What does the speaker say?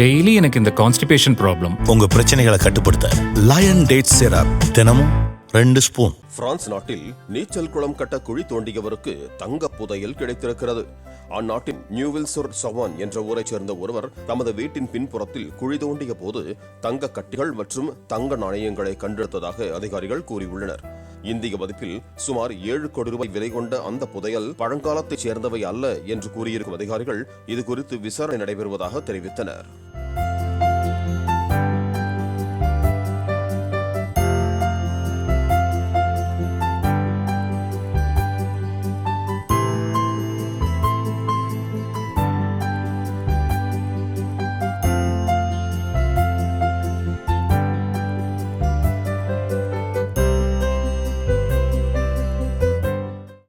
Daily எனக்கு இந்த constipation problem உங்க பிரச்சனைகளை கட்டுப்படுத்த லயன் டேட் சிரப் தினமும் ரெண்டு ஸ்பூன் பிரான்ஸ் நாட்டில் நீச்சல் குளம் கட்ட குழி தோண்டியவருக்கு தங்க புதையல் கிடைத்திருக்கிறது. அந்நாட்டின் நியூவில்சொர் சவான் என்ற ஊரைச் சேர்ந்த ஒருவர் தமது வீட்டின் பின்புறத்தில் குழி தோண்டிய போது தங்க கட்டிகள் மற்றும் தங்க நாணயங்களை கண்டெடுத்ததாக அதிகாரிகள் கூறியுள்ளனர். இந்திய மதிப்பில் சுமார் ஏழு கோடி ரூபாய் விலை கொண்ட அந்த புதையல் பழங்காலத்தைச் சேர்ந்தவை அல்ல என்று கூறியிருக்கும் அதிகாரிகள் இது குறித்து விசாரணை நடைபெறுவதாக தெரிவித்தனர்.